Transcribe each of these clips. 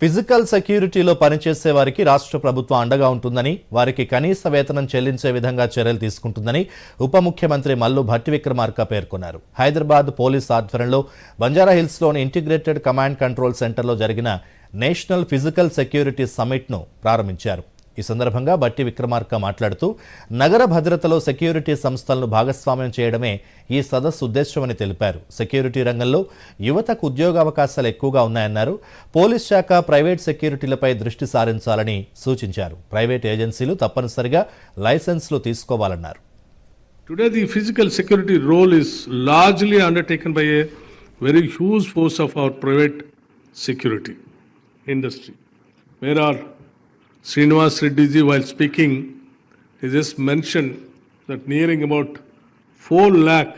Physical సెక్యూరిటీలో పనిచేసే వారికి రాష్ట్ర ప్రభుత్వం అండగా ఉంటుందని వారికి కనీస వేతనం చెల్లించే విధంగా చర్యలు తీసుకుంటుందని ఉప ముఖ్యమంత్రి మల్లు భట్టి విక్రమార్క పేర్కొన్నారు. హైదరాబాద్ పోలీస్ ఆధ్వర్యంలో బంజారాహిల్స్లోని ఇంటిగ్రేటెడ్ కమాండ్ కంట్రోల్ సెంటర్లో జరిగిన నేషనల్ ఫిజికల్ సెక్యూరిటీ సమ్మిట్ను ప్రారంభించారు. ఈ సందర్భంగా బట్టి విక్రమార్క మాట్లాడుతూ నగర భద్రతలో సెక్యూరిటీ సంస్థలను భాగస్వామ్యం చేయడమే ఈ సదస్సు ఉద్దేశమని తెలిపారు. సెక్యూరిటీ రంగంలో యువతకు ఉద్యోగావకాశాలు ఎక్కువగా ఉన్నాయన్నారు. పోలీస్ శాఖ ప్రైవేట్ సెక్యూరిటీలపై దృష్టి సారించాలని సూచించారు. ప్రైవేట్ ఏజెన్సీలు తప్పనిసరిగా లైసెన్స్లు తీసుకోవాలన్నారు. Today, the physical security role is largely undertaken by a very huge force of our private security industry. Where our Srinivas Reddy ji, while speaking, he just mentioned that nearing about 4 lakh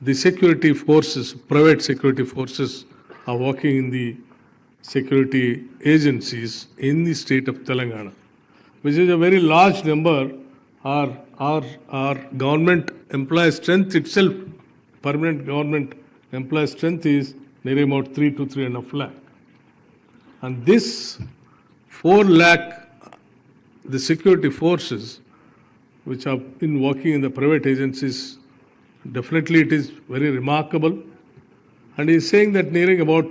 the security forces, private security forces, are working in the security agencies in the state of Telangana, which is a very large number. Our, our, our government employee strength itself, permanent government employee strength is nearly about 3 to 3 and a half lakh. And this 4 lakh, the security forces which have been working in the private agencies, definitely it is very remarkable. And he is saying that nearing about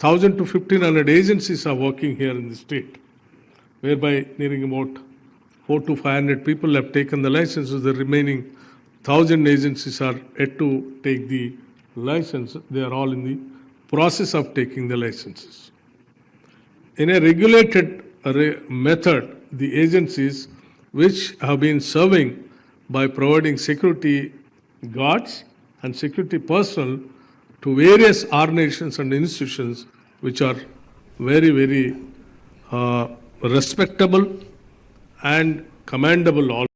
1000 to 1500 agencies are working here in the state, whereby nearing about 4 to 500 people have taken the licenses. The remaining 1000 agencies are yet to take the license. They are all in the process of taking the licenses. In a regulated method, the agencies which have been serving by providing security guards and security personnel to various organizations and institutions which are very, very uh, respectable and commendable.